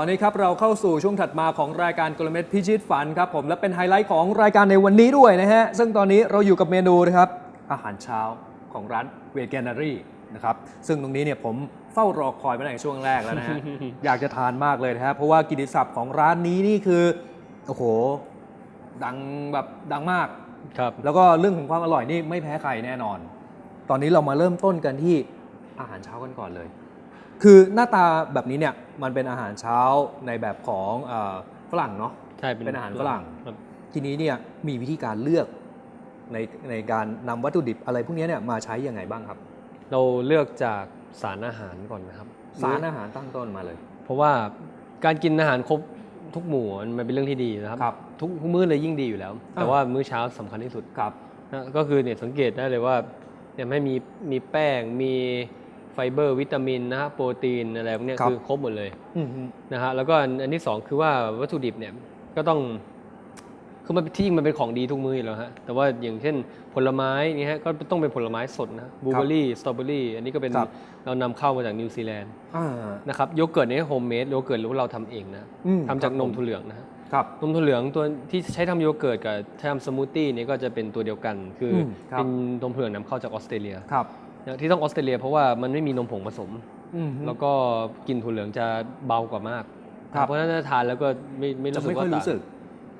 ตอนนี้ครับเราเข้าสู่ช่วงถัดมาของรายการกลเม็ดพิชิตฝันครับผมและเป็นไฮไลท์ของรายการในวันนี้ด้วยนะฮะ ซึ่งตอนนี้เราอยู่กับเมนูนะครับอาหารเช้าของร้านเว g ก n นารีนะครับซึ่งตรงนี้เนี่ยผมเฝ้ารอคอยมาตั้งแต่ช่วงแรกแล้วนะฮะ อยากจะทานมากเลยนะครับเพราะว่ากิตติศัพท์ของร้านนี้นี่คือโอ้โหดังแบบดังมากครับแล้วก็เรื่องของความอร่อยนี่ไม่แพ้ใครแน่นอน ตอนนี้เรามาเริ่มต้นกันที่อาหารเช้ากันก่อนเลย คือหน้าตาแบบนี้เนี่ยมันเป็นอาหารเช้าในแบบของเออฝรั่งเนาะ ใช่เป็นอาหารฝรั่ง ครับ ทีนี้เนี่ยมีวิธีการเลือกในในการนำวัตถุดิบอะไรพวกนี้เนี่ยมาใช้ยังไงบ้างครับ เราเลือกจากสารอาหารก่อนนะครับสารอาหารตั้งต้นมาเลย เพราะว่าการกินอาหารครบทุกหมู่มันเป็นเรื่องที่ดีนะครับ ครับทุกทุกมื้อเลยยิ่งดีอยู่แล้ว แต่อ่าว่ามื้อเช้าสำคัญที่สุดครับ นะก็คือเนี่ยสังเกตได้เลยว่าเนี่ยไม่มีมีแป้งมีไฟเบอร์ วิตามินนะฮะโปรตีนอะไรพวกเนี้ยครับ คือครบหมดเลยอืมฮึนะฮะแล้วก็อันอันที่สองคือว่าวัตถุดิบเนี่ยก็ต้องคือมันที่จริงมันเป็นของดีทุกมื้ออยู่แล้วฮะแต่ว่าอย่างเช่นผลไม้นี่ฮะก็ต้องเป็นผลไม้สดนะบลูเบอร์รี่สตรอเบอรี่อันนี้ก็เป็นครับ เรานำเข้ามาจากนิวซีแลนด์อ่านะครับโยเกิร์ตนี่โฮมเมดโยเกิร์ตหรือว่าเราทำเองนะอืมทำจากครับนผมมถั่วเหลืองนะฮะ ครับ นมถั่วเหลืองตัวที่ใช้ทำโยเกิร์ตกับใช้ทำสมูทตี้นี่ก็จะเป็นตัวเดียวกัน คืออมครับ เป็นนมถั่วเหลืองนำเข้าจากออสเตรเลียครับ นะที่ต้องออสเตรเลียเพราะว่ามันไม่มีนมผงผสม อืมฮึแล้วก็กลินถั่วเหลืองจะเบากว่ามาก ครับ เพราะฉะนั้นถ้าทานแล้วก็ไม่ไม่จะรู้สึไม่กค่ว่าอยต่างรู้สึก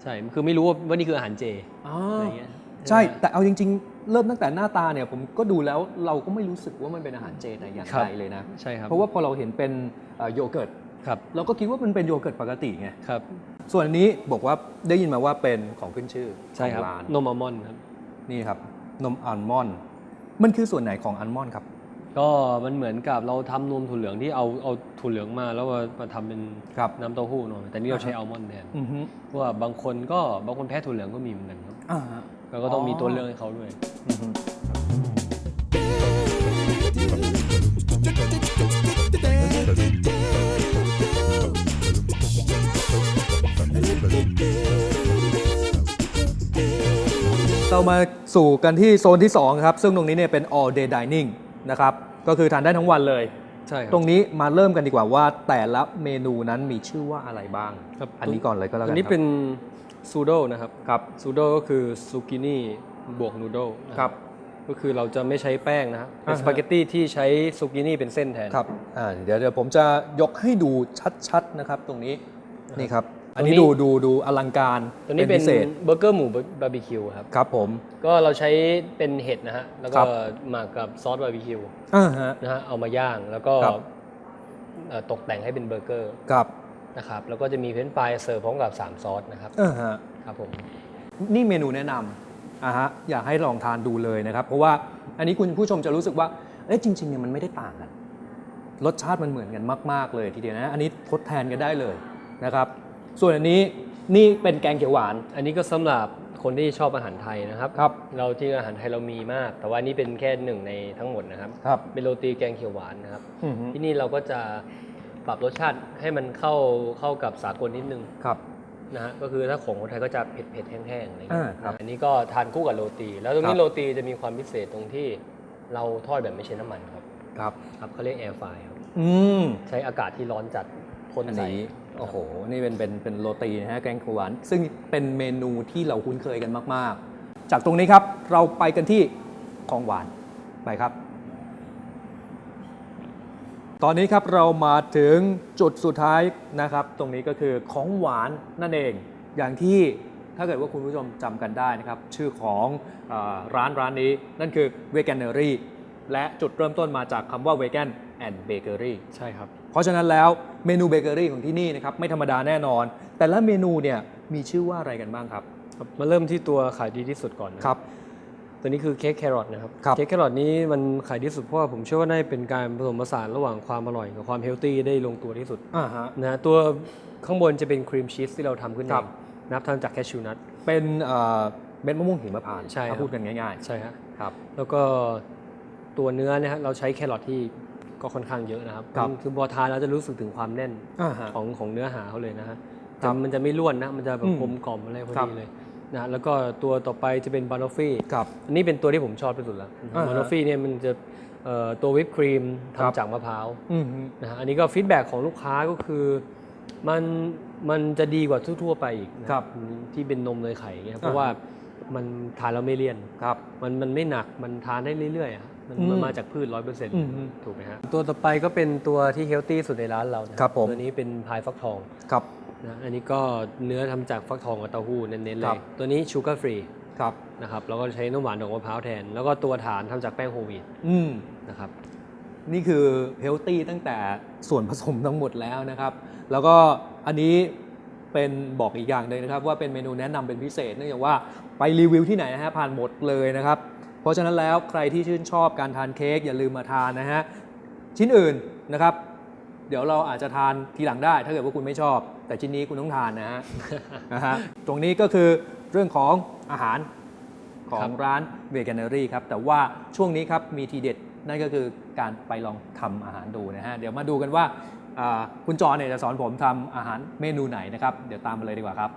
ใช่คือไม่รู้ว่าว่านี่คืออาหารเจอ๋ออะไรเงี้ยใช่ แต่เอาจริง ๆ เริ่มตั้งแต่หน้าตาเนี่ย ผมก็ดูแล้วเราก็ไม่รู้สึกว่ามันเป็นอาหารเจแต่อย่างครับใดเลยนะ ใช่ครับเพราะว่าพอเราเห็นเป็นเอ่อโยเกิร์ต ครับเราก็คิดว่ามันเป็นโยเกิร์ตปกติไง ครับ ส่วนอันนี้บอกว่าได้ยินมาว่าเป็นของขึ้นชื่อใช่ครับ ของร้านนมอัลมอนด์ครับ นี่ครับ นมอัลมอนด์ มันคือส่วนไหนของอัลมอนด์ครับ ก็มันเหมือนกับเราทำนมถั่วเหลืองที่เอาเอาถั่วเหลืองมาแล้วมามาทำเป็นครับน้ำเต้าหู้เนอะแต่นี่เราอ่าฮะใช้อัลมอนด์แทนอือฮึเพราะว่าบางคนก็บางคนแพ้ถั่วเหลืองก็มีเหมือนกันครับอ่าฮะเราก็ต้องอ๋อมีตัวเลือกให้เขาด้วย อือฮึ เรามาสู่กันที่โซนที่ 2 ครับ ซึ่งตรงนี้เนี่ยเป็น all day dining นะครับ ก็คือทานได้ทั้งวันเลย ใช่ครัตรงนี้มาเริ่มกันดีกว่าว่าแต่ละเมนูนั้นมีชื่อว่าอะไรบ้าง ครับ อันนี้ก่อนเลยก็แล้วอักันนนี้ครับเป็นซูโดนะครับครับซูโดก็คือซูกินี่บวกนูโดนะครับ ก็คือเราจะไม่ใช้แป้งนะครับเป็นอ่าฮะ สปาเกตตี้ที่ใช้ซูกินี่เป็นเส้นแทน ครับอ่าเดี๋ยวเดี๋ยวผมจะยกให้ดูชัดๆนะครับตรงนี้นี่ครับ อันนี้ตรงนี้ดูดูดูอลังการตัวนี้เป็นพิเศษเบอร์เกอร์หมูบาร์บีคิวครับครับผมก็เราใช้เป็นเห็ดนะฮะแล้วคก็รับหมักกับซอสบาร์บีคิวอ่าฮะนะฮะเอามาย่างแล้วก็ครับเอ่อตกแต่งให้เป็นเบอร์เกอร์ครับนะครับแล้วก็จะมีเฟรนช์ฟรายเสิร์ฟพร้อมกับ 3 ซอสนะครับอ่าฮะครับผมนี่เมนูแนะนำอ่าฮะอยากให้ลองทานดูเลยนะครับ เพราะว่าอันนี้คุณผู้ชมจะรู้สึกว่าเอ๊ะจริงๆเนี่ยมันไม่ได้ต่างกันรสชาติมันเหมือนกันมาก ๆ เลยทีเดียวนะ อันนี้ทดแทนกันได้เลยนะครับ ส่วนอันนี้นี่เป็นแกงเขียวหวาน อันนี้ก็สำหรับคนที่ชอบอาหารไทยนะครับ ครับ เราจริงอาหารไทยเรามีมาก แต่ว่านี่เป็นแค่หนึ่งในทั้งหมดนะครับ ครับเป็นโรตีแกงเขียวหวานนะครับ อือฮึที่นี่เราก็จะปรับรสชาติให้มันเข้าเข้ากับสากลนิดนึงครับ นะฮะก็คือถ้าของคนไทยก็จะเผ็ดเผ็ดๆแห้งๆอะไรอย่างเงี้อ่ายครับอันนี้ก็ทานคู่กับโรตี แล้วตรงครันี้บ โรตีจะมีความพิเศษตรงที่เราทอดแบบไม่ใช้น้ำมันครับครับ ครับเขาเรียกแอร์ไฟครับ อืม ใช้อากาศที่ร้อนจัดพ่นอันใส่นี้ โอ้โห นี่เป็นเป็นเป็นโรตีนะฮะแกงเขียวหวาน ซึ่งเป็นเมนูที่เราคุ้นเคยกันมาก ๆ จากตรงนี้ครับเราไปกันที่ของหวานไปครับ ตอนนี้ครับเรามาถึงจุดสุดท้ายนะครับ ตรงนี้ก็คือของหวานนั่นเองอย่างที่ถ้าเกิดว่าคุณผู้ชมจำกันได้นะครับ ชื่อของอร้านร้านนี้นั่นคือ Veganery และจุดเริ่มต้นมาจากคำว่า Vegan and Bakery ใช่ครับ เพราะฉะนั้นแล้วเมนูเบเกอรี่ของที่นี่นะครับไม่ธรรมดาแน่นอน แต่ละเมนูเนี่ยมีชื่อว่าอะไรกันบ้างครับ ครับมาเริ่มที่ตัวขายดีที่สุดก่อนนะครับ ตัวนี้คือเค้กแครอทนะครับ ครับ เค้กแครอทนี้มันขายดีที่สุดเพราะว่าผมเชื่อว่าน่าจะเป็นการผสมผสานระหว่างความอร่อยกับความเฮลตี้ได้ลงตัวที่สุดอ่าฮะ นะฮะตัวข้างบนจะเป็นครีมชีสที่เราทำขึ้นเอครับ งนะครับทำจากแคชชูนัท เป็นเอ่อเม็ดมะม่วงหิมพานต์ใช่ครับ ถ้าพูดกันง่ายใช่ฮะ ๆ ครับ แล้วก็ ตัวเนื้อเนี่ยฮะเราใช้แครอทที่ก็ค่อนข้างเยอะนะครับครับคือพอทานแล้วจะรู้สึกถึงความแน่นอ่าฮะของของเนื้อหาเขาเลยนะฮะครัจะบมันจะไม่ร่วนนะมันจะแบอืบมกลมกล่อมอะไรพอครับดีเลยนะแล้วก็ตัวต่อไปจะเป็นบานอฟฟี่ ครับ อันนี้เป็นตัวที่ผมชอบที่สุดแล้วอ่าฮะบานอฟฟี่เนี่ยมันจะเอ่อตัววิปครีมครับ ทำจากมะพร้าวอืมฮึ นะฮะอันนี้ก็ฟีดแบ็กของลูกค้าก็คือมันมันจะดีกว่าทั่วๆไปอีกนะครับที่เป็นนมเนยไข่เงี้ยเพราะอ่าว่ามันทานแล้วไม่เลี่ยน ครับ มันมันไม่หนักมันทานได้เรื่อยๆอะ มันอืมมันมาจากพืชร้อยเปอร์เซ็นต์อืมอืมถูกไหมฮะตัวต่อไปก็เป็นตัวที่เฮลตี้สุดในร้านเรานะครับผมตัวนี้เป็นพายฟักทองครับนะอันนี้ก็เนื้อทำจากฟักทองกับเต้าหู้เน้นๆเลครัยบตัวนี้ชูการ์ฟรีครับนะครับแล้วก็ใช้น้ำหวานดอกมะพร้าวแทน แล้วก็ตัวฐานทำจากแป้งโฮลวีตอืมนะครับนี่คือเฮลตี้ตั้งแต่ส่วนผสมทั้งหมดแล้วนะครับ แล้วก็อันนี้เป็นบอกอีกอย่างหนึ่งนะครับ ว่าเป็นเมนูแนะนำเป็นพิเศษ เนื่องจากว่าไปรีวิวที่ไหนนะฮะผ่านหมดเลยนะครับ เพราะฉะนั้นแล้วใครที่ชื่นชอบการทานเค้กอย่าลืมมาทานนะฮะชิ้นอื่นนะครับ เดี๋ยวเราอาจจะทานทีหลังได้ ถ้าเกิดว่าคุณไม่ชอบ แต่ชิ้นนี้คุณต้องทานนะฮะ นะฮะตรงนี้ก็คือเรื่องของอาหารขอครังร้านเวก a น a รี่ครับ แต่ว่าช่วงนี้ครับมีทีเด็ดนั่นก็คือการไปลองทำอาหารดูนะฮะ เดี๋ยวมาดูกันว่าอ่าคุณจอเนี่ยจะสอนผมทำอาหารเมนูไหนนะครับ เดี๋ยวตามมาเลยดีกว่าครับ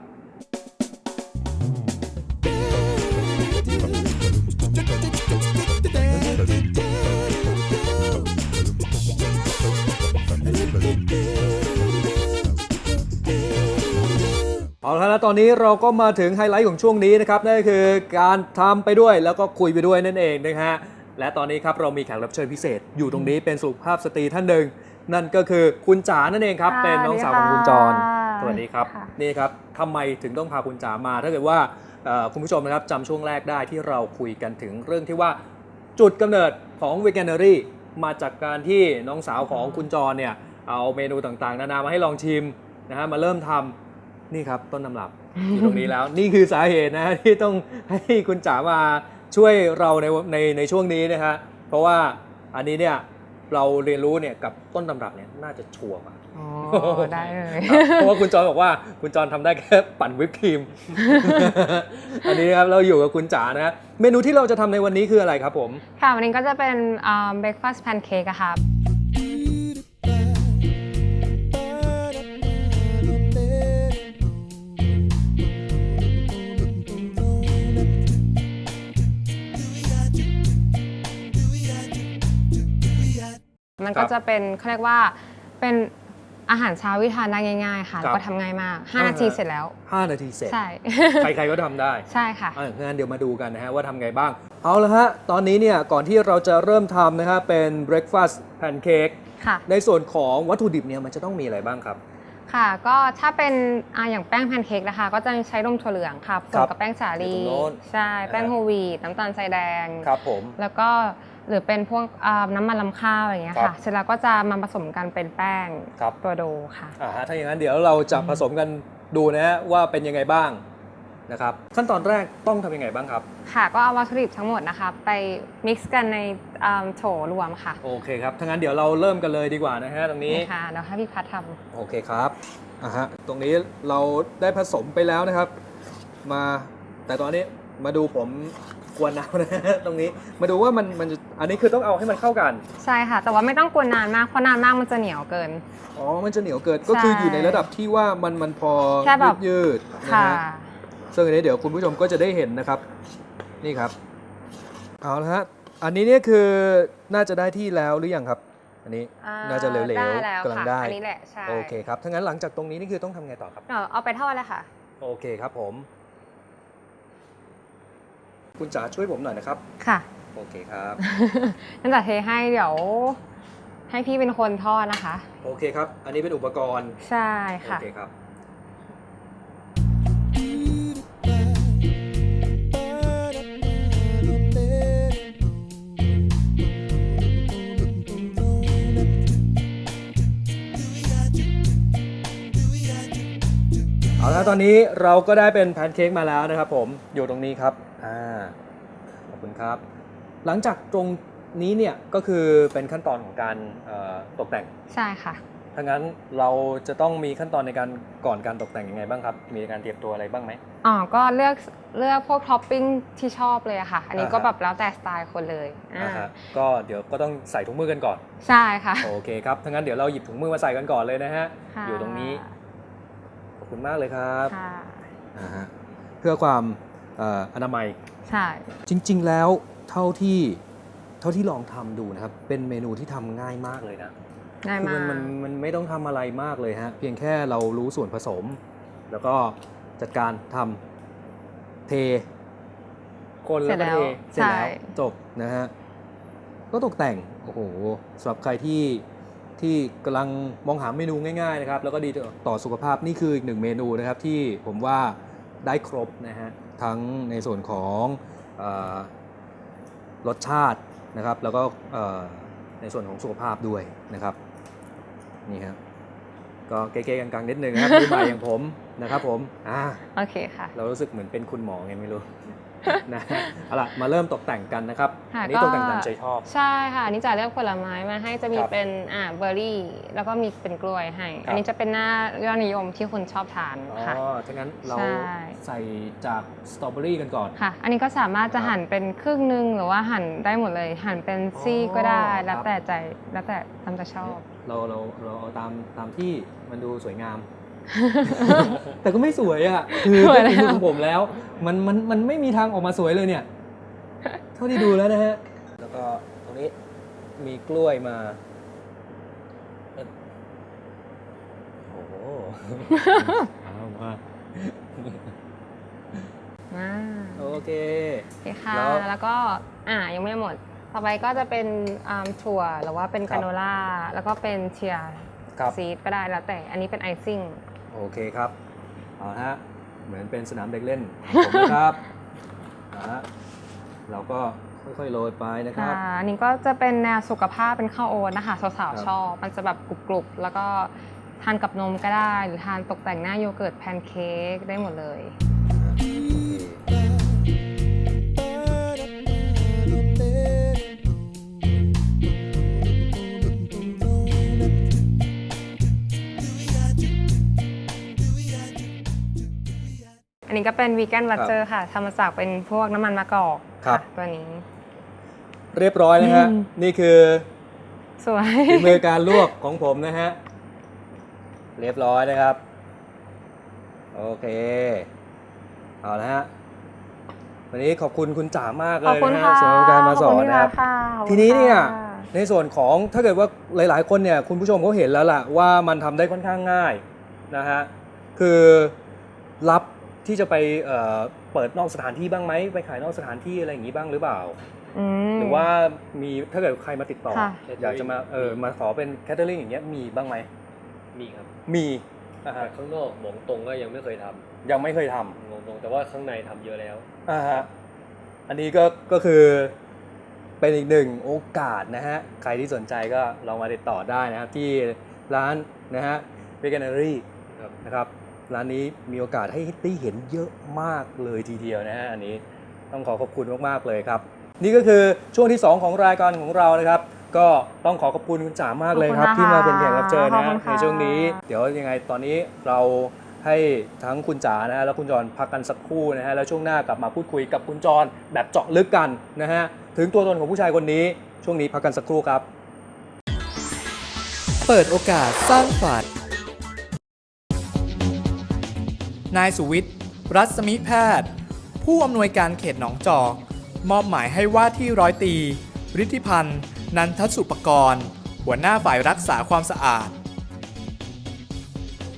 เอาละแล้วตอนนี้เราก็มาถึงไฮไลท์ของช่วงนี้นะครับนั่นก็คือการทำไปด้วยแล้วก็คุยไปด้วยนั่นเองนะฮะและตอนนี้ครับเรามีแขกรับเชิญพิเศษ อยู่ตรงนี้เป็นสุภาพสตรีท่านหนึ่งนั่นก็คือคุณจ๋านั่นเองครับค่ะเป็นน้องสาวของคุณจรสสวัวัสสดีดีคค่ะรับนี่ครับทำไมถึงต้องพาคุณจ๋ามา ถ้าเกิดว่าเอ่อคุณผู้ชมนะครับจำช่วงแรกได้ที่เราคุยกันถึงเรื่องที่ว่าจุดกำเนิดของเวก a น a รี่มาจากการที่น้องสาวของคุณจรเนี่ยเอาเมนูต่างๆ นานามาให้ลองชิมนะฮะมาเริ่มทำ นี่ครับต้นตำรับอยู่ตรงนี้แล้ว นี่คือสาเหตุนะฮะที่ต้องให้คุณจ๋ามาช่วยเราในในในช่วงนี้นะฮะเพราะว่าอันนี้เนี่ยเราเรียนรู้เนี่ยกับต้นตำรับเนี่ยน่าจะชัวร์กว่าอ๋อได้เลยครับเพราะว่าคุณจอนบอกว่าคุณจอนทำได้แค่ปั่นวิปครีม อันนี้นะครับเราอยู่กับคุณจ๋านะฮะเมนูที่เราจะทำในวันนี้คืออะไรครับผม ค่ะวันนี้ก็จะเป็นเบรคฟาสต์แพนเค้กอะค่ะ มันครัก็บจะเป็นเขาเรียกว่าเป็นอาหารเช้าวิทานได้ง่ายๆ ค่ะครับแล้วก็ทำง่ายมาก 5 นาทีอ่าฮะเสร็จแล้ว 5 นาทีเสร็จ ใช่ ใครๆก็ทำได้ ใช่ค่ะอะงั้นเดี๋ยวมาดูกันนะฮะว่าทำไงบ้าง เอาละฮะ ตอนนี้เนี่ยก่อนที่เราจะเริ่มทำนะฮะเป็น breakfast pancake ค่ะในส่วนของวัตถุดิบเนี่ยมันจะต้องมีอะไรบ้างครับค่ะก็ถ้าเป็นอ่าอย่างแป้งแพนเค้กนะคะ ก็จะใช้นมถั่วเหลืองค่ะผสครัมบกับแป้งสาลีอยู่ตรงโน้นใช่แป้งอ่าโฮลวีตน้ำตาลทรายแดงครับผมแล้วก็ หรือเป็นพวกอ่าน้ำมันลำข้าวอย่างเงี้ยครัค่ะ บเสร็จแล้วก็จะมาผสมกันเป็นแป้งครับ ตัวโดค่ะ อ่าฮะถ้าอย่างนั้นเดี๋ยวเราจะผสมกันดูนะฮะว่าเป็นยังไงบ้างนะครับขั้นตอนแรกต้องทำยังไงบ้างครับ ค่ะ ก็เอาวัตถุดิบทั้งหมดนะคะ ไปมิกซ์กันในอ่าโถรวมค่ะโอเคครับถ้างั้นเดี๋ยวเราเริ่มกันเลยดีกว่านะฮะตรงนี้ นี่ค่ะเดี๋ยวให้พี่พัดทโอเคครับอะฮะตรงนี้เราได้ผสมไปแล้วนะครับ มาแต่ตอนนี้ มาดูผมกวนน้ำนะฮะตรงนี้มาดูว่ามันมันจะอันนี้คือต้องเอาให้มันเข้ากันำใช่ค่ะ แต่ว่าไม่ต้องกวนนานมากเพราะนานมากมันจะเหนียวเกิน อ๋อ มันจะเหนียวเกินก็คืออยู่ในระดับที่ว่ามันมันพอแค่แบบยืดๆนะค่ะ ฮะซึ่งอันนี้เดี๋ยวคุณผู้ชมก็จะได้เห็นนะครับ นี่ครับ เอาละฮะอันนี้เนี่ยคือน่าจะได้ที่แล้วหรือยังครับ อันนี้อ่น่าจะเหลวได้แล้วๆกำลังค่ะได้ อันนี้แหละใช่โอเคครับถ้างั้นหลังจากตรงนี้นี่คือต้องทำไงต่อครับ เดี๋ยวเอาไปทอดเลยค่ะ โอเคครับผม คุณจ๋าช่วยผมหน่อยนะครับ ค่ะ โอเคครับนั่นจะเทให้เดี๋ยว ให้พี่เป็นคนทอดนะคะ โอเคครับ อันนี้เป็นอุปกรณ์ใช่โอค่ะเคครับ อาละตอนนี้เราก็ได้เป็นแพนเค้กมาแล้วนะครับผมอยู่ตรงนี้ครับอ่าขอบคุณครับ หลังจากตรงนี้เนี่ยก็คือเป็นขั้นตอนของการเอ่อตกแต่งใช่ค่ะถ้างั้นเราจะต้องมีขั้นตอนในการก่อนการตกแต่งยังไงบ้างครับ มีการเตรียมตัวอะไรบ้างไหมอ๋อก็เลือกเลือกพวกท็อปปิ้งที่ชอบเลยอะค่ะ อันนี้ก็อ่าฮะแบบแล้วแต่สไตล์คนเลยอ่าอ่าฮะก็เดี๋ยวก็ต้องใส่ถุงมือกันก่อน ใช่ค่ะ โอเคครับถ้างั้นเดี๋ยวเราหยิบถุงมือมาใส่กันก่อนเลยนะฮะค่ะอยู่ตรงนี้ขอบ คุณมากเลยครับค่ะอ่าฮะเพื่อความเอ่ออนามัย ใช่ จริง ๆ แล้วเท่าที่เท่าที่ลองทำดูนะครับ เป็นเมนูที่ทำง่ายมากเลยนะง่ายคือมามันก มันมันไม่ต้องทำอะไรมากเลยฮะ เพียงแค่เรารู้ส่วนผสม แล้วก็จัดการทำเทคนแล้วก็เทเสเสร็ร็จจแล้แล้ววจบนะฮะ ก็ตกแต่ง โอ้โหสำหรับใครที่ ที่กำลังมองหาเมนูง่ายๆนะครับแล้วก็ดีต่อสุขภาพนี่คืออีกหนึ่งเมนูนะครับที่ผมว่าได้ครบนะฮะทั้งในส่วนของเออรสชาตินะครับ แล้วก็เอ่อในส่วนของสุขภาพด้วยนะครับนี่ครับก็เก๊ๆกังๆนิดนึงนะครับมือใหม่อย่างผมนะครับผมอ่าโอเคค่ะ เรารู้สึกเหมือนเป็นคุณหมอไงไม่รู้ นะเอาล่ะมาเริ่มตกแต่งกันนะครับค่ะอันนี้ก็ตกแต่งตามใจชอบ ใช่ค่ะอันนี้จะเลือกผลไม้มาให้จะมีครับเป็นอ่าเบอร์รี่ แล้วก็มีเป็นกล้วยให้ครับอันนี้จะเป็นหน้ายอดนิยมที่คนชอบทานอ๋ค่ะอถ้างั้นเราใช่ใส่จากสตรอเบอรี่กันก่อนค่ะ อันนี้ก็สามารถจะครับหั่นเป็นครึ่งหนึงหรือว่าหั่นได้หมดเลย หั่นเป็นซี่ก็ได้อ๋อแล้วครับแต่ใจแล้วแต่ตามใจชอบ เราเราเราเอาตามตามที่มันดูสวยงาม แต่ก็ไม่สวยอะ คือสวยในแล้วมือของผมแล้ว มันมันมันไม่มีทางออกมาสวยเลยเนี่ย เท่าที่ดูแล้วนะฮะ แล้วก็ตรงนี้มีกล้วยมาเอ่อโอ้โหเอามาอ่าโอเค โอเคค่ะ แล้วแล้วก็อ่ายังไม่หมด ต่อไปก็จะเป็นอ่าถั่วหรือว่าเป็นครับกาโนล่า แล้วก็เป็นเชียร์ครับ ซีดก็ได้แล้วแต่ อันนี้เป็นไอซิ่ง โอเคครับเอาละฮะเหมือนเป็นสนามเด็กเล่นของผมนะครับนะฮะเราก็ค่อยๆโรยไปนะครับค่ะอันนี้ก็จะเป็นแนวสุขภาพเป็นข้าวโอ๊ตนะคะสาวครับๆชอบ มันจะแบบกรุบๆ แล้วก็ทานกับนมก็ได้ หรือทานตกแต่งหน้าโยเกิร์ตแพนเค้กได้หมดเลย อันนี้ก็เป็นวีแกนบัตเตอร์ค่ะทำมาจากเป็นพวกน้ำมันมะกอกครับะตัวนี้ เรียบร้อยนะฮะ อืม นี่คือสวย ฝีมือการลวกของผมนะฮะ เรียบร้อยนะครับ โอเค เอาละฮะ วันนี้ขอบคุณคุณจ๋ามากเลขอบยคุณนะฮะค่ะสำหรับการมาสอนขบณนะครับที่ค่ะขอบคุณทีนี้เนี่ยค่ะในส่วนของถ้าเกิดว่าหลาย ๆ คนเนี่ยคุณผู้ชมเขาเห็นแล้วล่ะว่ามันทำได้ค่อนข้างง่ายนะฮะคือรับ ที่จะไปเอ่อเปิดนอกสถานที่บ้างไหมไปขายนอกสถานที่อะไรอย่างนี้บ้างหรือเปล่า อืม หรือว่ามีถ้าเกิดใครมาติดต่อ ค่ะ อยากจะมาเออมาขอเป็นแคทเทอริงอย่างเงี้ยมีบ้างไหมมีครับมีอ่าแต่ฮะข้างนอกหมองตรงก็ยังไม่เคยทยังไม่เคยทำมองตรงแต่ว่าข้างในทำเยอะแล้วำอ่าฮะอันนี้ก็ก็คือเป็นอีกหนึ่งโอกาสนะฮะ ใครที่สนใจก็ลองมาติดต่อได้นะครับ ที่ร้านนะฮะเบเกอรี่ครับ นะครับ ร้านนี้มีโอกาสให้ได้เห็นเยอะมากเลยทีเดียวนะฮะอันนี้ต้องขอขอบคุณมากๆเลยครับ นี่ก็คือช่วงที่ 2 ของรายการของเรานะครับ ก็ต้องขอขอบคุณคุณจ๋ามากเลยครับ ขอบคุณที่มานะคะเป็นแขกรับเชิญขอบนะคุณค่ะ ในช่วงนี้ เดี๋ยวยังไงตอนนี้เราให้ทั้งคุณจ๋านะฮะแล้วคุณจรพักกันสักครู่นะฮะแล้วช่วงหน้ากลับมาพูดคุยกับคุณจรแบบเจาะลึกกันนะฮะถึงตัวตนของผู้ชายคนนี้ ช่วงนี้พักกันสักครู่ครับ เปิดโอกาสสร้างฝัน นายสุวิทย์ รัศมิแพทย์ ผู้อำนวยการเขตหนองจอก มอบหมายให้ว่าที่ร้อยตรีฤทธิพันธ์ นันทสุปกรณ์ หัวหน้าฝ่ายรักษาความสะอาด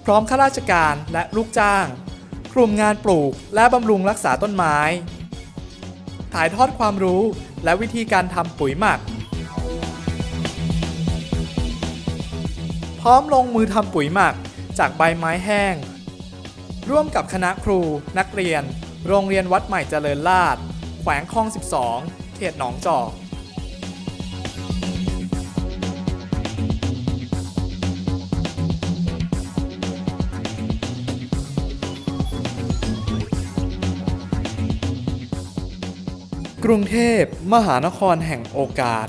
พร้อมข้าราชการและลูกจ้าง กลุ่มงานปลูกและบำรุงรักษาต้นไม้ ถ่ายทอดความรู้และวิธีการทำปุ๋ยหมัก พร้อมลงมือทำปุ๋ยหมักจากใบไม้แห้ง ร่วมกับคณะครู นักเรียน โรงเรียนวัดใหม่เจริญราษฎร์แขวงคลอง 12 เขตหนองจอกกรุงเทพมหานครแห่งโอกาส